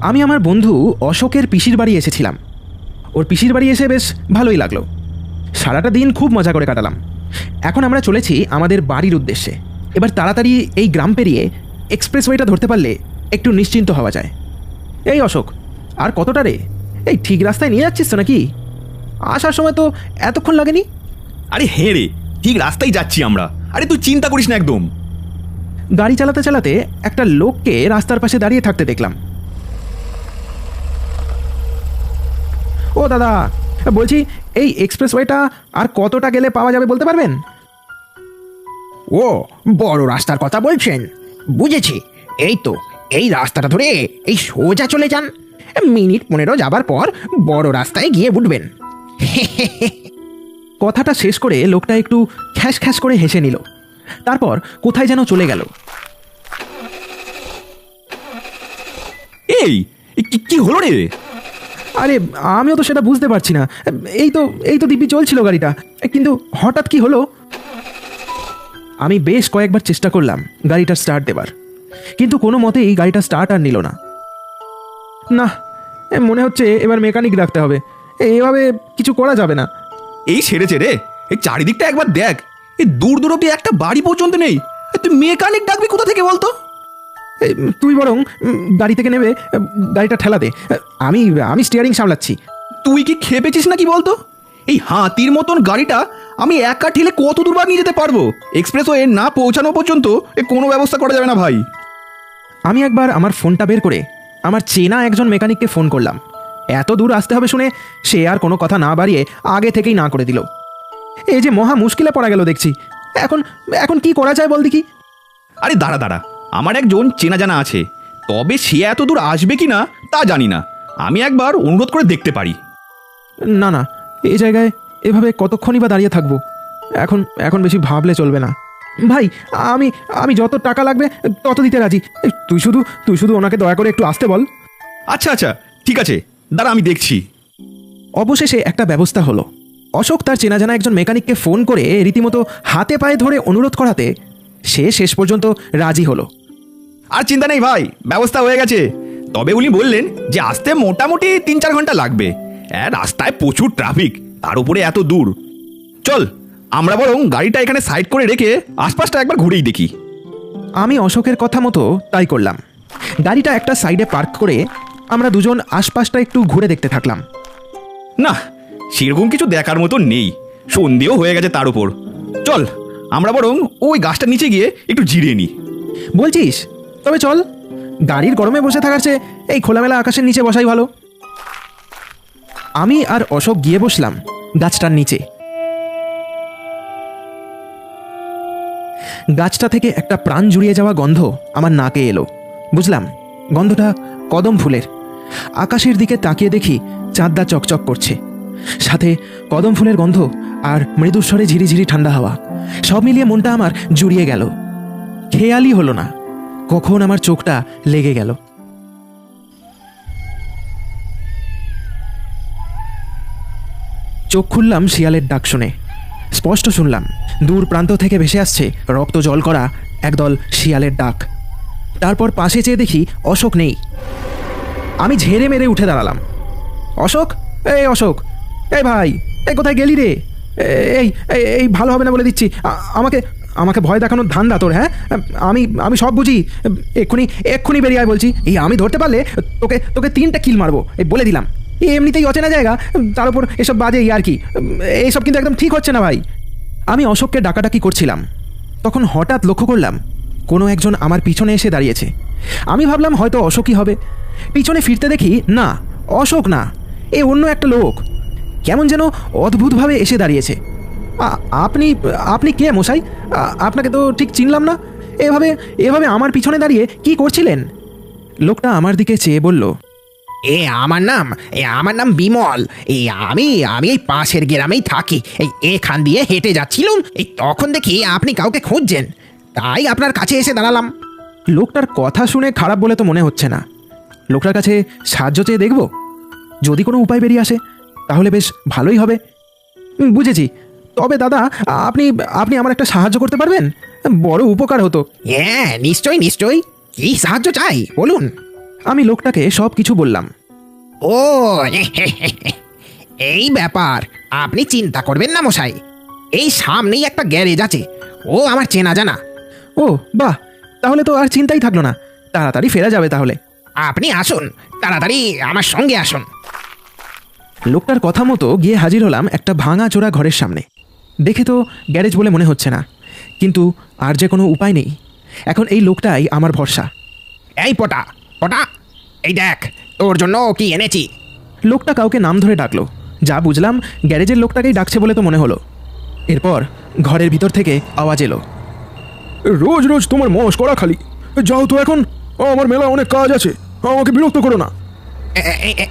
আমি আমার বন্ধু অশোকের পিসির বাড়ি এসেছিলাম। ওর পিসির বাড়ি এসে বেশ ভালোই লাগল। সারাটা দিন খুব মজা করে কাটালাম। এখন আমরা চলেছি আমাদের বাড়ির উদ্দেশ্যে। এবার তাড়াতাড়ি এই গ্রাম পেরিয়ে এক্সপ্রেসওয়েটা ধরতে পারলে একটু নিশ্চিন্ত হওয়া যায়। এই অশোক, আর কতটা রে? এই ঠিক রাস্তায় নিয়ে যাচ্ছিস তো নাকি? আসার সময় তো এতক্ষণ লাগেনি? আরে হ্যাঁ রে, ঠিক রাস্তায় যাচ্ছি আমরা। আরে তুই চিন্তা করিস না একদম। গাড়ি চালাতে চালাতে একটা লোককে রাস্তার পাশে দাঁড়িয়ে থাকতে দেখলাম। ও দাদা, বলছি এই এক্সপ্রেসওয়েটা আর কতটা গেলে পাওয়া যাবে বলতে পারবেন? ও, বড় রাস্তার কথা বলছেন। বুঝেছি। এই তো, এই রাস্তাটা ধরে এই সোজা চলে যান। মিনিট পনেরো যাবার পর বড় রাস্তায় গিয়ে উঠবেন। কথাটা শেষ করে লোকটা একটু খ্যাস খ্যাস করে হেসে নিল। তারপর কোথায় যেন চলে গেল। এই কি- হলো রে? আরে আমিও তো সেটা বুঝতে পারছি না। এই তো এই তো দিব্যি চলছিল গাড়িটা। কিন্তু হঠাৎ কি হলো? আমি বেশ কয়েকবার চেষ্টা করলাম গাড়িটা স্টার্ট দেবার। কিন্তু কোনো মতেই গাড়িটা স্টার্ট আর নিল না। না এ মনে হচ্ছে এবার মেকানিক ডাকতে হবে। এভাবে কিছু করা যাবে না। এই সেরেছে রে। এই চারিদিকটা একবার দেখ। এই দূর দূর অব্দি একটা বাড়ি পর্যন্ত নেই। তুই মেকানিক ডাকবি কোথা থেকে বলতো? এই, তুই বরং গাড়ি থেকে নেবে গাড়িটা ঠেলা দে। আমি আমি স্টিয়ারিং সামলাচ্ছি। তুই কি খেপেছিস নাকি বলতো? এই হাতির মতন গাড়িটা আমি একা ঠেলে কত দূর নিয়ে যেতে পারব? এক্সপ্রেস ওয়ে না পৌঁছানো পর্যন্ত এ কোনো ব্যবস্থা করা যাবে না ভাই। আমি একবার আমার ফোনটা বের করে আমার চেনা একজন মেকানিককে ফোন করলাম। এত দূর আসতে হবে শুনে সে আর কোনো কথা না বাড়িয়ে আগে থেকেই না করে দিল। এই যে মহা মুশকিলে পড়া গেল দেখছি। এখন এখন কি করা যায় বল দেখি? আরে দাঁড়া দাঁড়া। আমার একজন চেনা জানা আছে। তবে সে এত দূর আসবে কি না তা জানি না। আমি একবার অনুরোধ করে দেখতে পারি। না না। এই জায়গায় এভাবে কতক্ষণই বা দাঁড়িয়ে থাকব? এখন এখন বেশি ভাবলে চলবে না। ভাই আমি আমি যত টাকা লাগবে তত দিতে রাজি। তুই শুধু তুই শুধু ওনাকে দয়া করে একটু আসতে বল। আচ্ছা আচ্ছা। ঠিক আছে। দাঁড়া, আমি দেখছি। অবশেষে একটা ব্যবস্থা হলো। অশোক তার চেনা জানা একজন মেকানিককে ফোন করে রীতিমতো হাতে পায়ে ধরে অনুরোধ করাতে সে শেষ পর্যন্ত রাজি হলো। আর চিন্তা নেই ভাই, ব্যবস্থা হয়ে গেছে। তবে উনি বললেন যে আসতে মোটামুটি তিন চার ঘণ্টা লাগবে। আর রাস্তায় প্রচুর ট্রাফিক তার উপরে এত দূর। চল, আমরা বরং গাড়িটা এখানে সাইড করে রেখে আশপাশটা একবার ঘুরেই দেখি। আমি অশোকের কথা মতো তাই করলাম। গাড়িটা একটা সাইডে পার্ক করে আমরা দুজন আশপাশটা একটু ঘুরে দেখতে থাকলাম। না সেরকম কিছু দেখার মতো নেই। সন্ধেও হয়ে গেছে তার উপর। চল আমরা বরং ওই গাছটার নিচে গিয়ে একটু জিরিয়ে নিই বলছিস? তবে চল গাড়ির গরমে বসে থাকার চেয়ে এই খোলামেলা আকাশের নিচে বসাই ভালো। আমি আর অশোক গিয়ে বসলাম গাছটার নিচে। গাছটা থেকে একটা প্রাণ জুড়িয়ে যাওয়া গন্ধ আমার নাকে এলো। বুঝলাম গন্ধটা কদম ফুলের। আকাশের দিকে তাকিয়ে দেখি চাঁদদা চকচক করছে। সাথে কদম ফুলের গন্ধ আর মৃদুস্বরে ঝিরিঝিরি ঠান্ডা হাওয়া। সব মিলিয়ে মনটা আমার জুড়িয়ে গেল। খেয়ালই হলো না কখন আমার চোখটা লেগে গেল। চোখ খুললাম শিয়ালের ডাক শুনে। স্পষ্ট শুনলাম, দূর প্রান্ত থেকে ভেসে আসছে রক্ত জল করা একদল শিয়ালের ডাক। তারপর পাশে চেয়ে দেখি অশোক নেই। আমি ঝেড়ে মেরে উঠে দাঁড়ালাম। অশোক? এই অশোক! এই ভাই এই কোথায় গেলি রে? এই এই ভালো হবে না বলে দিচ্ছি। আমাকে আমাকে ভয় দেখানোর ধান্দা তোর হ্যাঁ? আমি আমি সব বুঝি। এক্ষুনি এক্ষুনি বেরিয়ে আয় বলছি। এই আমি ধরতে পারলে তোকে তোকে তিনটা কিল মারবো, এই বলে দিলাম। এই এমনিতেই অচেনা জায়গা, তার উপর এসব বাজে আর কি। এইসব কিন্তু একদম ঠিক হচ্ছে না ভাই। আমি অশোককে ডাকাডাকি করছিলাম। তখন হঠাৎ লক্ষ্য করলাম, কোনো একজন আমার পিছনে এসে দাঁড়িয়েছে। আমি ভাবলাম হয়তো অশোকই হবে। পিছনে ফিরতে দেখি না অশোক না এ অন্য একটা লোক। কেমন যেন অদ্ভুতভাবে এসে দাঁড়িয়েছে। আপনি আপনি কে মশাই? আপনাকে তো ঠিক চিনলাম না। এভাবে এভাবে আমার পিছনে দাঁড়িয়ে কি করছিলেন? লোকটা আমার দিকে চেয়ে বলল এ আমার নাম এ আমার নাম বিমল। এই আমি আমি এই পাশের গ্রামেই থাকি। এই এখান দিয়ে হেঁটে যাচ্ছিলাম। এই তখন দেখি আপনি কাউকে খুঁজছেন। তাই আপনার কাছে এসে দাঁড়ালাম। লোকটার কথা শুনে খারাপ বলে তো মনে হচ্ছে না। লোকটার কাছে সাহায্য চেয়ে দেখব। যদি কোনো উপায় বেরিয়ে আসে তাহলে বেশ ভালোই হবে। বুঝেছি। তবে দাদা আপনি আপনি আমার একটা সাহায্য করতে পারবেন? বড় উপকার হতো। হ্যাঁ নিশ্চয়ই নিশ্চয়ই। কি সাহায্য চাই? বলুন। আমি লোকটাকে সব কিছু বললাম। ও এই ব্যাপার আপনি চিন্তা করবেন না মশাই। এই সামনেই একটা গ্যারেজ আছে। ও আমার চেনা জানা। ও বাহ! তাহলে তো আর চিন্তাই থাকল না। তাড়াতাড়ি ফেরা যাবে তাহলে। আপনি আসুন তাড়াতাড়ি আমার সঙ্গে আসুন। লোকটার কথা মতো গিয়ে হাজির হলাম একটা ভাঙা চোরা ঘরের সামনে। দেখে তো গ্যারেজ বলে মনে হচ্ছে না কিন্তু আর যে কোনো উপায় নেই। এখন এই লোকটাই আমার ভরসা। এই পটা পটা এই দেখ তোর জন্য কি এনেছি? লোকটা কাউকে নাম ধরে ডাকলো। যা বুঝলাম গ্যারেজের লোকটাকেই ডাকছে বলে তো মনে হলো। এরপর ঘরের ভিতর থেকে আওয়াজ এলো। রোজ রোজ তোমার মশ করা খালি। যাও তো এখন। আমার মেলা অনেক কাজ আছে। আমাকে বিরক্ত করো না।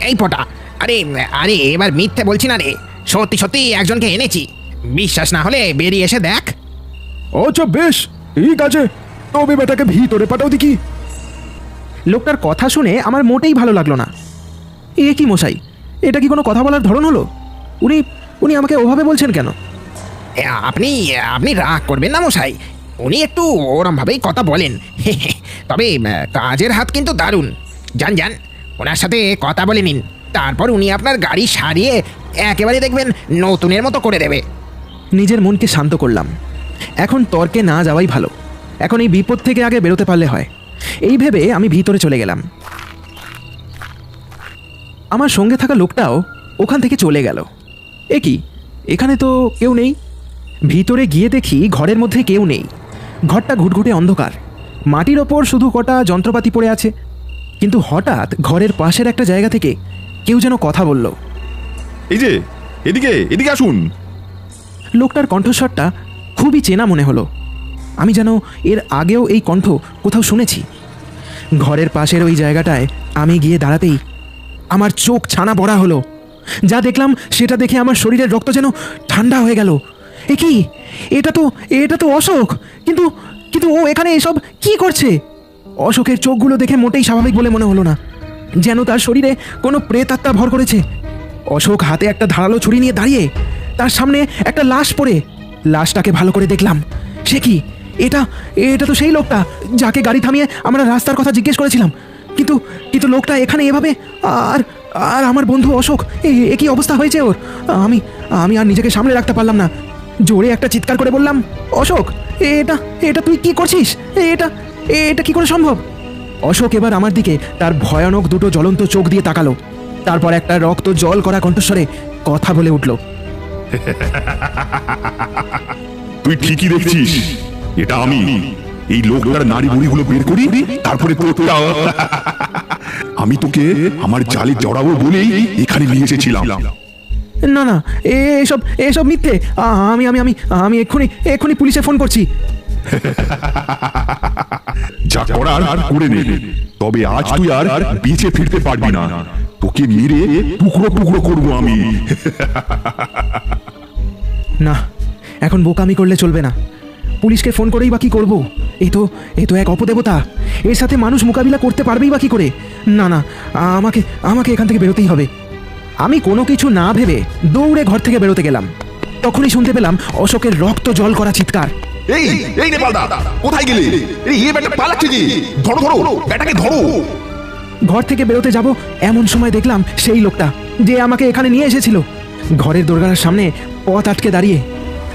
এই পটা আরে আরে এবার মিথ্যে বলছি না রে। সত্যি সত্যি একজনকে এনেছি। বিশ্বাস না হলে বেরিয়ে এসে দেখ। আচ্ছা বেশ। ঠিক আছে। তবে বেটাকে ভিতরে পাঠাও দেখি। লোকটার কথা শুনে আমার মোটেই ভালো লাগল না। এ কি মশাই? এটা কি কোনো কথা বলার ধরন হলো? উনি উনি আমাকে ওভাবে বলছেন কেন? আপনি আপনি রাগ করবেন না মশাই। উনি একটু ওরমভাবেই কথা বলেন। তবে কাজের হাত কিন্তু দারুণ। যান যান ওনার সাথে কথা বলে নিন। তারপর উনি আপনার গাড়ি সারিয়ে একেবারে দেখবেন নতুনের মতো করে দেবে। নিজের মনকে শান্ত করলাম। এখন তর্কে না যাওয়াই ভালো। এখন এই বিপদ থেকে আগে বেরোতে পারলে হয়। এই ভেবে আমি ভিতরে চলে গেলাম। আমার সঙ্গে থাকা লোকটাও ওখান থেকে চলে গেল। এ কি? এখানে তো কেউ নেই? ভিতরে গিয়ে দেখি ঘরের মধ্যে কেউ নেই। ঘরটা ঘুটঘুটে অন্ধকার। মাটির ওপর শুধু কটা যন্ত্রপাতি পড়ে আছে। কিন্তু হঠাৎ ঘরের পাশের একটা জায়গা থেকে কেউ যেন কথা বলল। এই যে এদিকে এদিকে আসুন। লোকটার কণ্ঠস্বরটা খুবই চেনা মনে হলো। আমি যেন এর আগেও এই কণ্ঠ কোথাও শুনেছি। ঘরের পাশের ওই জায়গাটায় আমি গিয়ে দাঁড়াতেই আমার চোখ ছানা পড়া হলো। যা দেখলাম সেটা দেখে আমার শরীরের রক্ত যেন ঠান্ডা হয়ে গেল। এ কি? এটা তো এটা তো অশোক। কিন্তু কিন্তু ও এখানে এসব কি করছে? অশোকের চোখগুলো দেখে মোটেই স্বাভাবিক বলে মনে হলো না। যেন তার শরীরে কোনো প্রেতাত্মা ভর করেছে। অশোক হাতে একটা ধারালো ছুরি নিয়ে দাঁড়িয়ে তার সামনে একটা লাশ পড়ে। লাশটাকে ভালো করে দেখলাম। সে কি? এটা এটা তো সেই লোকটা যাকে গাড়ি থামিয়ে আমরা রাস্তার কথা জিজ্ঞেস করেছিলাম। কিন্তু কিন্তু লোকটা এখানে এভাবে আর আর আমার বন্ধু অশোক, এ- কি অবস্থা হয়েছে ওর? আমি আমি আর নিজেকে সামনে রাখতে পারলাম না। জোরে একটা চিৎকার করে বললাম, অশোক, এটা এটা তুই কি করছিস? এটা এটা কি করে সম্ভব? অশোক এবার আমার দিকে তার ভয়ানক দুটো জ্বলন্ত চোখ দিয়ে তাকালো। তারপর একটা রক্ত জল করা কণ্ঠস্বরে কথা বলে উঠল, তুই ঠিকই দেখছিস, এটা আমি। এই লোকটার নারী বুড়িগুলো বের করি, তারপরে আমি তোকে আমার জালে জড়াবো বলেই এখানে নিয়ে এসেছিলাম। না না এসব এসব মিথ্যে। আমি আমি আমি আমি এক্ষুনি এক্ষুনি পুলিশে ফোন করছি। যা করার আর করে নে। তবে আজ তুই আর বেঁচে ফিরতে পারবি না। তোকে মেরে টুকরো টুকরো করব আমি। না এখন বোকামি করলে চলবে না। পুলিশকে ফোন করেই বা কি করব? এই তো এই তো এক অপদেবতা। এর সাথে মানুষ মোকাবিলা করতে পারবেই বা কি করে? না না আমাকে আমাকে এখান থেকে বেরোতেই হবে। আমি কোনো কিছু না ভেবে দৌড়ে ঘর থেকে বেরোতে গেলাম। তখনই শুনতে পেলাম অশোকের রক্ত জল করা চিৎকার। এই এই নেপালদা কোথায় গেলে? এই এ বেটা পালাচ্ছে যে ধরো ধরো বেটাকে ধরো। ঘর থেকে বেরোতে যাব এমন সময় দেখলাম সেই লোকটা যে আমাকে এখানে নিয়ে এসেছিল। ঘরের দোরগানার সামনে পথ আটকে দাঁড়িয়ে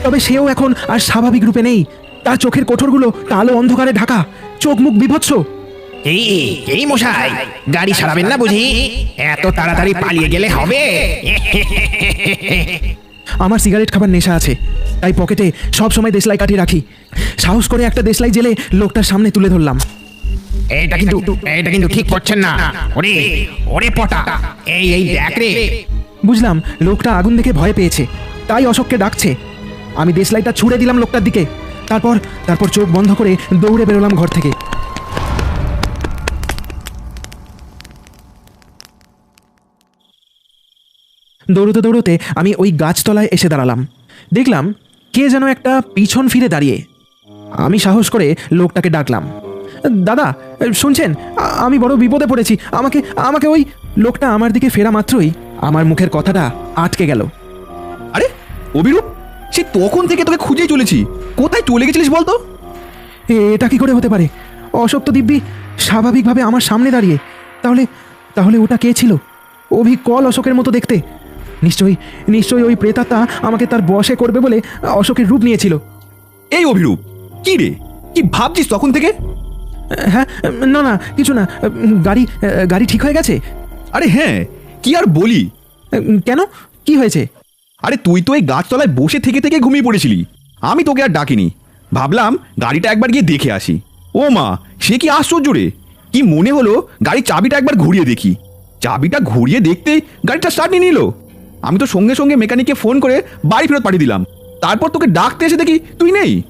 তবে সেও এখন আর স্বাভাবিক রূপে নেই। তার চোখের কোঠরগুলো কালো অন্ধকারে ঢাকা চোখ মুখ বিভৎস। এই এই মশাই গাড়ি সারাবেন না বুঝি? এত তাড়াতাড়ি পালিয়ে গেলে হবে? আমার সিগারেট খাবার নেশা আছে তাই পকেটে সব সময় দেশলাই কাঠি রাখি। সাহস করে একটা দেশলাই জেলে লোকটার সামনে তুলে ধরলাম। এটা কিন্তু এটা কিন্তু ঠিক করছেন না। ওরে ওরে পটা এই এই দেখ রে। বুঝলাম লোকটা আগুন দেখে ভয় পেয়েছে তাই অশোককে ডাকছে। আমি দেশলাইটা ছুড়ে দিলাম লোকটার দিকে তারপর তারপর চোখ বন্ধ করে দৌড়ে বেরোলাম ঘর থেকে। দৌড়তে দৌড়তে আমি ওই গাছতলায় এসে দাঁড়ালাম। দেখলাম কে যেন একটা পিছন ফিরে দাঁড়িয়ে। আমি সাহস করে লোকটাকে ডাকলাম। দাদা, শুনছেন? আমি বড় বিপদে পড়েছি। আমাকে আমাকে ওই লোকটা আমার দিকে ফেরা মাত্রই আমার মুখের কথাটা আটকে গেল। আরে, অভিরূপ, সে তখন থেকে তোকে খুঁজেই চলেছি। কোথায় চলে গেছিলিস বলতো? এটা কি করে হতে পারে? অশোক দিব্যি স্বাভাবিকভাবে আমার সামনে দাঁড়িয়ে। তাহলে তাহলে ওটা কে ছিল? অভি কল অশোকের মতো দেখতে। নিশ্চয়ই নিশ্চয়ই ওই প্রেতাত্মা আমাকে তার বশে করবে বলে অশোকের রূপ নিয়েছিল। এই অভিরূপ কি রে? কি ভাবছিস তখন থেকে? হ্যাঁ না না কিছু না গাড়ি গাড়ি ঠিক হয়ে গেছে? আরে হ্যাঁ কি আর বলি? কেন? কি হয়েছে? আরে তুই তো এই গাছতলায় বসে থেকে থেকে ঘুমিয়ে পড়েছিলি। আমি তোকে আর ডাকিনি। ভাবলাম গাড়িটা একবার গিয়ে দেখে আসি। ও মা সে কি আশ্চর্য রে? কি মনে হলো গাড়ির চাবিটা একবার ঘুরিয়ে দেখি। চাবিটা ঘুরিয়ে দেখতে গাড়িটা স্টার্ট নিয়ে নিল। আমি তো সঙ্গে সঙ্গে মেকানিককে ফোন করে বাড়ি ফেরত পাঠিয়ে দিলাম। তারপর তোকে ডাকতে এসে দেখি তুই নেই।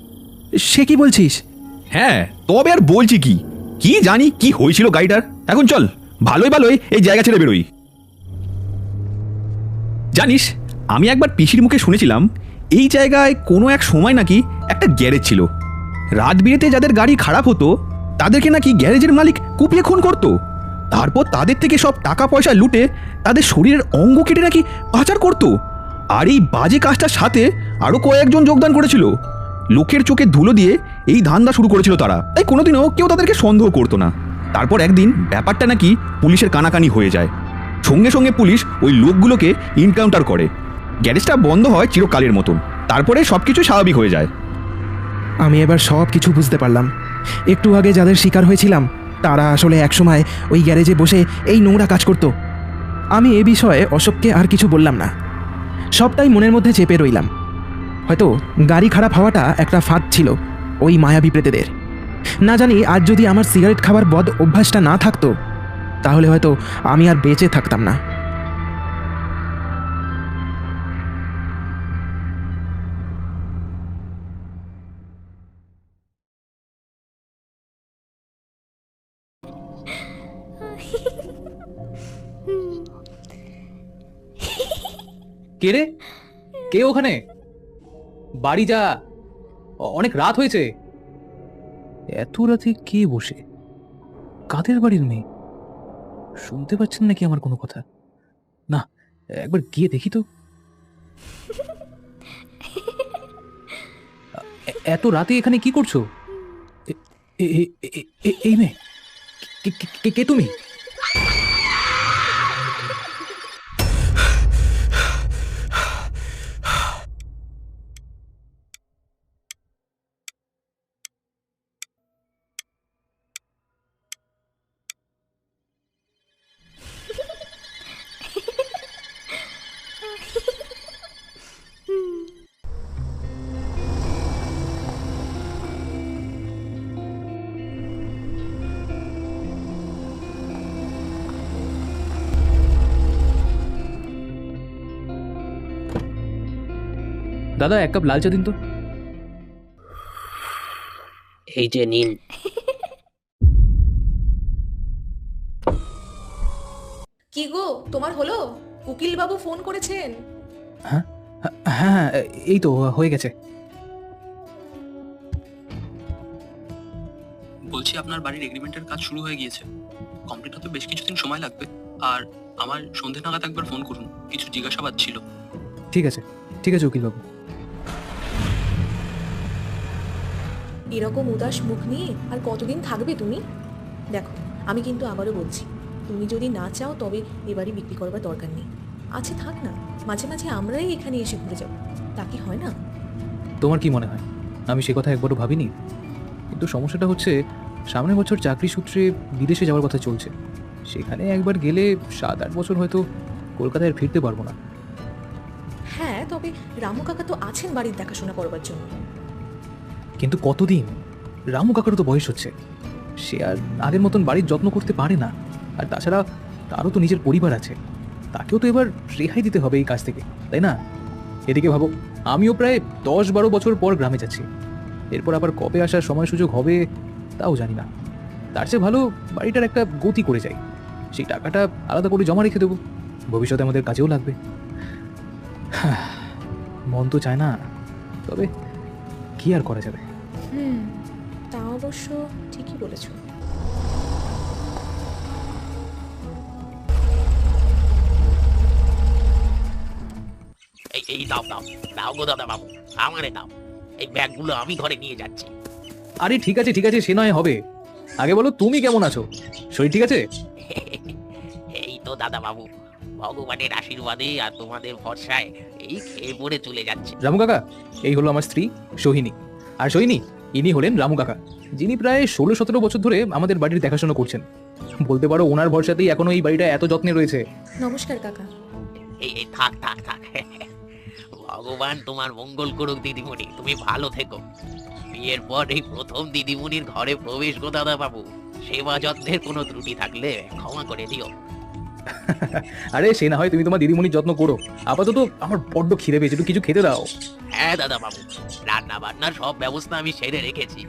সে কি বলছিস? হ্যাঁ তবে আর বলছি কি? কি জানি কি হয়েছিল গাড়িটার? এখন চল ভালোই ভালোই এই জায়গা ছেড়ে বেরোই। জানিস আমি একবার পিসির মুখে শুনেছিলাম এই জায়গায় কোনো এক সময় নাকি একটা গ্যারেজ ছিল। রাত বিরেতে যাদের গাড়ি খারাপ হতো তাদেরকে নাকি গ্যারেজের মালিক কুপিয়ে খুন করতো। তারপর তাদের থেকে সব টাকা পয়সা লুটে তাদের শরীরের অঙ্গ কেটে নাকি পাচার করতো। আর এই বাজে কাজটার সাথে আরও কয়েকজন যোগদান করেছিল। লোকের চোখে ধুলো দিয়ে এই ধান্দা শুরু করেছিল তারা। তাই কোনোদিনও কেউ তাদেরকে সন্দেহ করতো না। তারপর একদিন ব্যাপারটা নাকি পুলিশের কানাকানি হয়ে যায়। সঙ্গে সঙ্গে পুলিশ ওই লোকগুলোকে ইনকাউন্টার করে। গ্যারেজটা বন্ধ হয় চিরকালের মতন। তারপরে সব কিছু স্বাভাবিক হয়ে যায়। আমি এবার সব কিছু বুঝতে পারলাম। একটু আগে যাদের শিকার হয়েছিলাম তারা আসলে একসময় ওই গ্যারেজে বসে এই নোংরা কাজ করত। আমি এ বিষয়ে অশোককে আর কিছু বললাম না। সবটাই মনের মধ্যে চেপে রইলাম। হয়তো গাড়ি খারাপ হওয়াটা একটা ফাঁদ ছিল ওই মায়াবী প্রেতেদের। না জানি আজ যদি আমার সিগারেট খাবার বদ অভ্যাসটা না থাকতো, তাহলে হয়তো আমি আর বেঁচে থাকতাম না। কে রে? কে ওখানে? বাড়ি যা। অনেক রাত হয়েছে। এত রাতে কে বসে? কাদের বাড়ির মেয়ে? শুনতে পাচ্ছেন নাকি আমার কোনো কথা? না, একবার গিয়ে দেখি তো। এত রাতে এখানে কি করছ? এই মেয়ে। কে তুমি? দাদা এক কাপ লাল চা দিন তো। এই যে নিন। কি গো তোমার হলো? উকিল বাবু ফোন করেছেন? হ্যাঁ হ্যাঁ এই তো হয়ে গেছে। বলছি আপনার বাড়ির এগ্রিমেন্টের কাজ শুরু হয়ে গিয়েছে। কমপ্লিট হতে বেশ কিছুদিন সময় লাগবে। আর আমার সন্ধে নাগাদ একবার ফোন করুন কিছু জিজ্ঞাসাবাদ ছিল। ঠিক আছে ঠিক আছে উকিল এরকম উদাস মুখ নিয়ে আর কতদিন থাকবে তুমি? দেখো আমি কিন্তু আবারও বলছি তুমি যদি না চাও তবে এ বাড়ি বিক্রি করবার দরকার নেই। আছে থাক না মাঝে মাঝে আমরাই এখানে এসে ঘুরে যাব। তা কি হয় না? তোমার কি মনে হয়? আমি সে কথা একবারও ভাবিনি। কিন্তু সমস্যাটা হচ্ছে সামনের বছর চাকরি সূত্রে বিদেশে যাওয়ার কথা চলছে। সেখানে একবার গেলে সাত আট বছর হয়তো কলকাতায় ফিরতে পারব না। হ্যাঁ তবে রামু কাকা তো আছেন বাড়ির দেখাশোনা করবার জন্য। কিন্তু কতদিন? রামু কাকারও তো বয়স হচ্ছে। সে আর আগের মতন বাড়ির যত্ন করতে পারে না। আর তাছাড়া তারও তো নিজের পরিবার আছে। তাকেও তো এবার রেহাই দিতে হবে এই কাজ থেকে, তাই না? এদিকে ভাবো, আমিও প্রায় দশ বারো বছর পর গ্রামে যাচ্ছি। এরপর আবার কবে আসার সময় সুযোগ হবে তাও জানি না। তার চেয়ে ভালো বাড়িটার একটা গতি করে যাই। সেই টাকাটা আলাদা করে জমা রেখে দেবো। ভবিষ্যতে আমাদের কাজেও লাগবে। মন তো চায় না। তবে কি আর করা যাবে? হুম তা অবশ্য ঠিকই বলেছ। এই এই দাও দাও দাও গো দাদা বাবু আমারে দাও। এই ব্যাগগুলো আমি ঘরে নিয়ে যাচ্ছি। আরে ঠিক আছে ঠিক আছে সে নয় হবে। আগে বলো তুমি কেমন আছো? শরীর ঠিক আছে? এই তো দাদা বাবু ভগবানের আশীর্বাদে আর তোমাদের ভরসায় এই খেয়ে পড়ে চলে যাচ্ছে। রামু কাকা এই হলো আমার স্ত্রী সোহিনী। আর সোহিনী ইনি হলেন রামু কাকা যিনি প্রায় ষোলো সতেরো বছর ধরে আমাদের বাড়ির দেখাশোনা করছেন। বলতে পারো ওনার ভরসাতেই এখনও এই বাড়িটা এত যত্নে রয়েছে। নমস্কার কাকা। এই এই থাক থাক থাক। ভগবান তোমার মঙ্গল করুক দিদিমণি। তুমি ভালো থেকো। বিয়ের পর এই প্রথম দিদিমণির ঘরে প্রবেশ গো দাদা বাবু। সেবা যত্নের কোনো ত্রুটি থাকলে ক্ষমা করে দিও। আরে সে না হয় তুমি তোমার দিদিমণির যত্ন করো। আপাতত আমার বড্ড খিদে পেয়েছে একটু কিছু খেতে দাও। হ্যাঁ দাদা বাবু। রান্না বান্নার সব ব্যবস্থা আমি সেরে রেখেছি।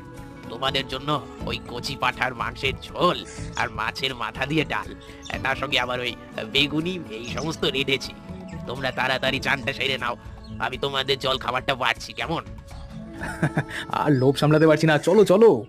তোমাদের জন্য ওই কচি পাঠার মাংসের ঝোল আর মাছের মাথা দিয়ে ডাল তার সঙ্গে আবার ওই বেগুনি এই সমস্ত রেঁধেছি। তোমরা তাড়াতাড়ি চানটা সেরে নাও। আমি তোমাদের জল খাবারটা বাড়ছি কেমন? আর লোভ সামলাতে পারছি না। চলো চলো।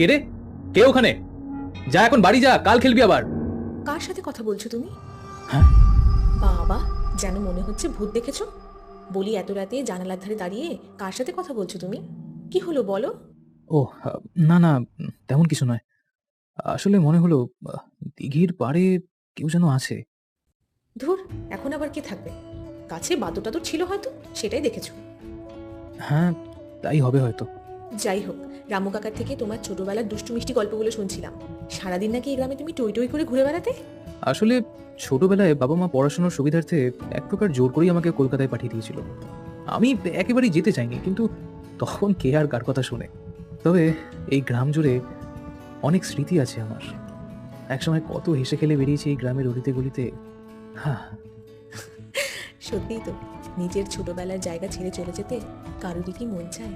কে রে? কে ওখানে? যা এখন বাড়ি যা কাল খেলবি আবার। কার সাথে কথা বলছো তুমি? হ্যাঁ? বাবা যেন মনে হচ্ছে ভূত দেখেছ? বলি এত রাতে জানালার ধারে দাঁড়িয়ে কার সাথে কথা বলছো তুমি? কি হলো বলো? ও না না তেমন কিছু নয়। আসলে মনে হলো দিঘির পাড়ে কেউ যেন আছে। ধুর এখন আবার কে থাকবে? কাছে বাদর টাদর ছিল হয়তো সেটাই দেখেছ। হ্যাঁ তাই হবে হয়তো। যাই হোক রামু কাকার থেকে তোমার ছোটবেলার দুষ্টু মিষ্টি গল্পগুলো শুনছিলাম। সারাদিন নাকি এই গ্রামে তুমি টই টই করে ঘুরে বেড়াতে? আসলে ছোটবেলায় বাবা মা পড়াশোনার সুবিধার্থে এক প্রকার জোর করেই আমাকে কলকাতায় পাঠিয়ে দিয়েছিল। আমি একেবারেই যেতে চাইনি কিন্তু তখন কে আর কার কথা শুনে? তবে এই গ্রাম জুড়ে অনেক স্মৃতি আছে আমার। একসময় কত হেসে খেলে বেরিয়েছি এই গ্রামের অলিতে গলিতে। হ্যাঁ সত্যিই তো নিজের ছোটবেলার জায়গা ছেড়ে চলে যেতে কারোরই কি মন চায়?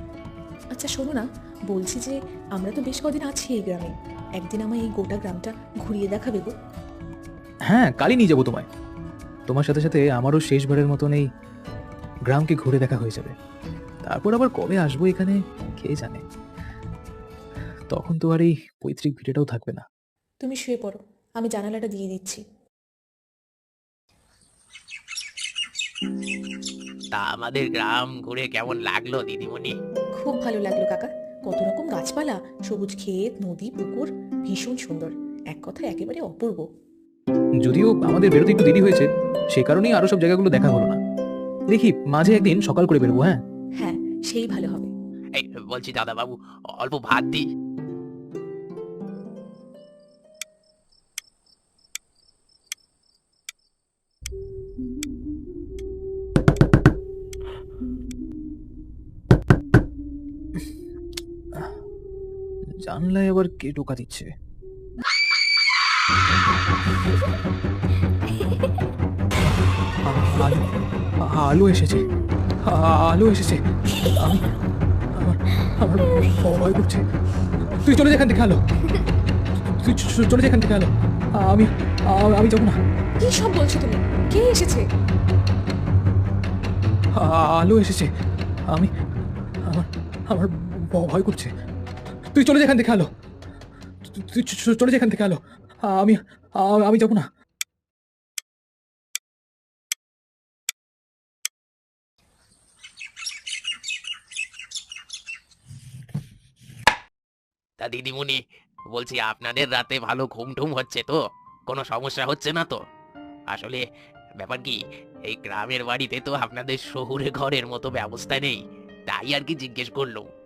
আচ্ছা শোনো না বলছি যে আমরা তো বেশ কদিন আছি এই গ্রামে। একদিন আমায় এই গোটা গ্রামটা ঘুরিয়ে দেখাবে গো। হ্যাঁ কালই নিয়ে যাব তোমায়। তোমার সাথে সাথে আমারও শেষবারের মতন এই গ্রামকে ঘুরে দেখা হয়ে যাবে। তারপর আবার কবে আসব এখানে কে জানে? তখন তো আর এই পৈতৃক ভিটেটাও থাকবে না। তুমি শুয়ে পড়ো আমি জানালাটা দিয়ে দিচ্ছি। তা আমাদের গ্রাম ঘুরে কেমন লাগল দিদিমণি? খুব ভালো লাগল কাকা। কত রকম গাছপালা সবুজ ক্ষেত নদী পুকুর ভীষণ সুন্দর। এক কথা একেবারে অপূর্ব। যদিও আমাদের বেরোতে একটু দেরি হয়েছে সে কারণেই আরও সব জায়গাগুলো দেখা হলো না। দেখি মাঝে একদিন সকাল করে বেরোবো হ্যাঁ? হ্যাঁ সেই ভালো হবে। এই বলছি দাদা বাবু অল্প ভাত দিই। জানলায় আবার কে টোকা দিচ্ছে? আলো আলো এসেছে। আলো এসেছে। আমি আমার আমার ভয় করছে। তুই চলে যেখান থেকে আলো। তুই চলে যেখান থেকে আলো। আমি আমি যাব না। কি সব বলছো তুমি? কে এসেছে? আলো এসেছে। আমি আমার আমার ভয় করছে। তুই চলে যেখান থেকে আলো। তুই- চলে যা এখান থেকে আলো। আমি আমি যাব না। তা দিদিমণি, বলছি আপনাদের রাতে ভালো ঘুম ঠুম হচ্ছে তো? কোনো সমস্যা হচ্ছে না তো? আসলে ব্যাপার কি, এই গ্রামের বাড়িতে তো আপনাদের শহুরে ঘরের মতো ব্যবস্থা নেই। তাই আর কি জিজ্ঞেস করল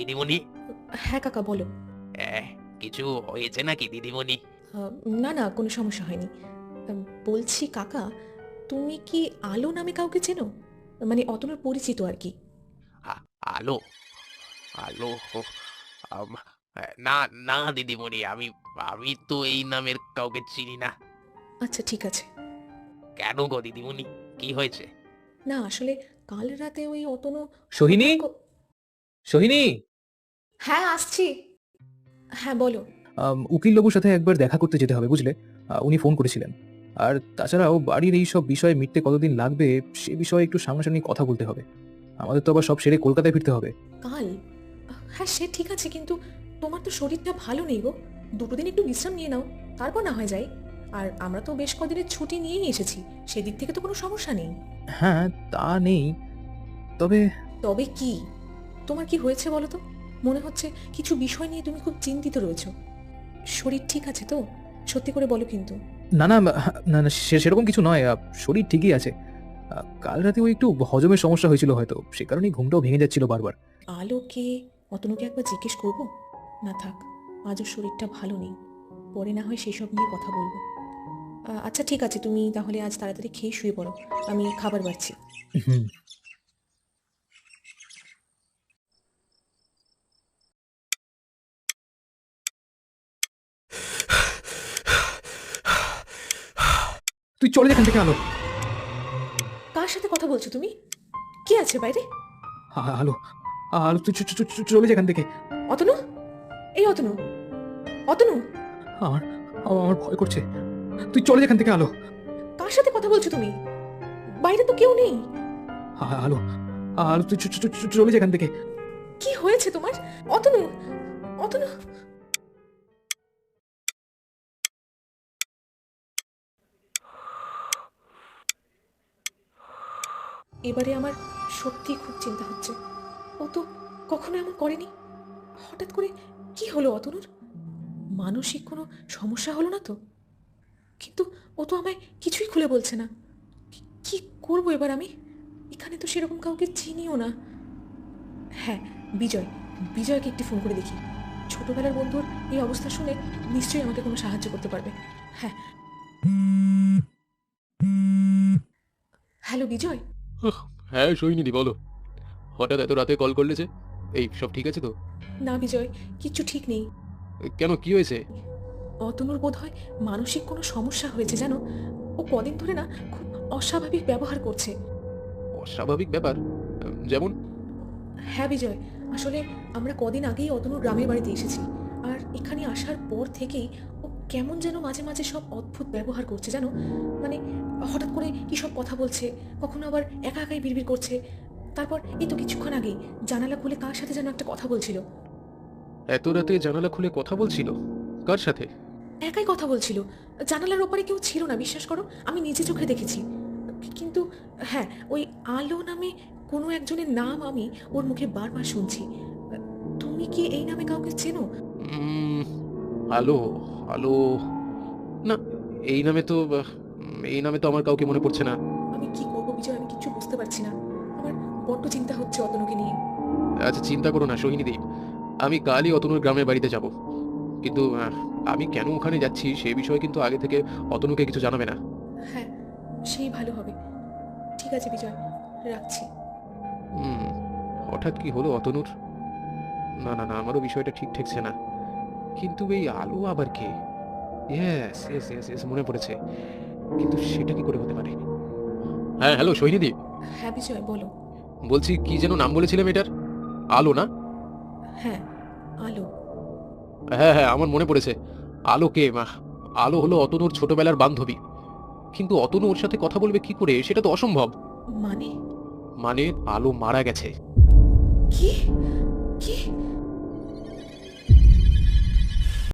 দিদিমণি। হ্যাঁ কাকা বলো। এহ, কিছু হয়েছে নাকি দিদিমণি? আহ, না না কোনো সমস্যা হয়নি। আহ, বলছি কাকা তুমি কি আলো নামে কাউকে চেনো? মানে অতনুর পরিচিত আর কি। আ- আলো? আলো আম, না না দিদিমণি আমি আমি তো এই নামের কাউকে চিনি না। আচ্ছা ঠিক আছে। কেন গো দিদিমণি? কি হয়েছে? না আসলে কাল রাতে ওই অতনু সোহিনী? সোহিনী? হ্যাঁ আসছি। হ্যাঁ বলো উকিল বাবুর সাথে একবার দেখা করতে যেতে হবে বুঝলে? উনি ফোন করেছিলেন। আর তাছাড়াও বাড়ির এই সব বিষয়ে মিটতে কতদিন লাগবে সে বিষয়ে একটু সামনাসামনি কথা বলতে হবে। আমাদের তো আবার সব সেরে কলকাতায় ফিরতে হবে। কাল? হ্যাঁ সে ঠিক আছে কিন্তু তোমার তো শরীরটা ভালো নেই গো। দুটো দিন একটু বিশ্রাম নিয়ে নাও তারপর না হয় যাই। আর আমরা তো বেশ কদিনের ছুটি নিয়েই এসেছি সেদিক থেকে তো কোনো সমস্যা নেই। হ্যাঁ তা নেই। তবে তবে কি? তোমার কি হয়েছে বলো তো? মনে হচ্ছে কিছু বিষয় নিয়ে তুমি খুব চিন্তিত রয়েছো। শরীর ঠিক আছে তো? সত্যি করে বলো কিন্তু। না না না না সেরকম কিছু নয়। শরীর ঠিকই আছে। কাল রাতে ওই একটু হজমের সমস্যা হয়েছিল হয়তো। সে কারণেই ঘুমটাও ভেঙে যাচ্ছিল বারবার। আলোকে অতনুকে একবার জিজ্ঞেস করব? না থাক আজও শরীরটা ভালো নেই। পরে না হয় সেসব নিয়ে কথা বলব। আচ্ছা ঠিক আছে তুমি তাহলে আজ তাড়াতাড়ি খেয়ে শুয়ে পড়ো। আমি খাবার বাড়ছি। হুম। তুই চলে যেখান থেকে আলো। কার সাথে কথা বলছো তুমি? কে আছে বাইরে? আলো। আলো তুই চলে যেখান থেকে। অতনু? এই অতনু। অতনু? আমার আমার ভয় করছে। তুই চলে যেখান থেকে আলো। কার সাথে কথা বলছো তুমি? বাইরে তো কেউ নেই। আলো। আলো তুই চলে যেখান থেকে। কি হয়েছে তোমার? অতনু? অতনু? এবারে আমার সত্যি খুব চিন্তা হচ্ছে। ও তো কখনো এমন করেনি? হঠাৎ করে কি হলো অতনুর? মানসিক কোনো সমস্যা হলো না তো? কিন্তু ও তো আমায় কিছুই খুলে বলছে না। কি- করব এবার আমি? এখানে তো সেরকম কাউকে চিনিও না। হ্যাঁ বিজয়, বিজয়কে একটি ফোন করে দেখি। ছোটবেলার বন্ধুর এই অবস্থা শুনে নিশ্চয়ই আমাকে কোনো সাহায্য করতে পারবে। হ্যাঁ। হ্যালো, বিজয়? হ্যাঁ সৈনিধি বলো। হঠাৎ এত রাতে কল করলে যে? এই সব ঠিক আছে তো? না বিজয় কিচ্ছু ঠিক নেই। কেন কি হয়েছে? অতনুর বোধ হয় মানসিক কোনো সমস্যা হয়েছে জানো? ও কদিন ধরে না খুব অস্বাভাবিক ব্যবহার করছে। অস্বাভাবিক ব্যাপার? যেমন? হ্যাঁ বিজয় আসলে আমরা কদিন আগেই অতনুর গ্রামের বাড়িতে এসেছি। আর এখানে আসার পর থেকেই ও কেমন যেন মাঝে মাঝে সব অদ্ভুত ব্যবহার করছে জানো? মানে হঠাৎ করে কী সব কথা বলছে কখনো আবার একা একাই বিড়বিড় করছে। তারপর এই তো কিছুক্ষণ আগেই জানালা খুলে কার সাথে যেন একটা কথা বলছিল? এত রাতে জানালা খুলে কথা বলছিল? কার সাথে? একাই কথা বলছিল। জানালার ওপারে কেউ ছিল না বিশ্বাস করো আমি নিজে চোখে দেখেছি। কিন্তু হ্যাঁ ওই আলো নামে কোনো একজনের নাম আমি ওর মুখে বারবার শুনছি। তুমি কি এই নামে কাউকে চেনো? আলো আলো। না এই নামে তো এই নামে তো আমার কাউকে মনে পড়ছে না। আমি কি করব বিজয়? আমি কিচ্ছু বুঝতে পারছি না। আমার বড্ড চিন্তা হচ্ছে অতনুকে নিয়ে। আচ্ছা চিন্তা করো না সোহিনীদি আমি কালই অতনুর গ্রামের বাড়িতে যাব। কিন্তু আমি কেন ওখানে যাচ্ছি সে বিষয়ে কিন্তু আগে থেকে অতনুকে কিছু জানাবে না। হ্যাঁ সেই ভালো হবে। ঠিক আছে বিজয় রাখছি। হুম হঠাৎ কি হলো অতনুর? না না না আমারও বিষয়টা ঠিক ঠেকছে না। কিন্তু এই আলো আবার কে? ইয়েস ইয়েস ইয়েস ইয়েস মনে পড়েছে। কিন্তু সেটা কি করে হতে পারে? হ্যাঁ হ্যালো সৈনিদি হ্যাঁ বিজয় বলো। বলছি কি যেন নাম বলেছিলাম এটার আলো না? হ্যাঁ আলো। হ্যাঁ হ্যাঁ আমার মনে পড়েছে। আলো কে? মা আলো হলো অতনুর ছোটবেলার বান্ধবী। কিন্তু অতনু ওর সাথে কথা বলবে কি করে? সেটা তো অসম্ভব। মানে? মানে আলো মারা গেছে। কি? কি?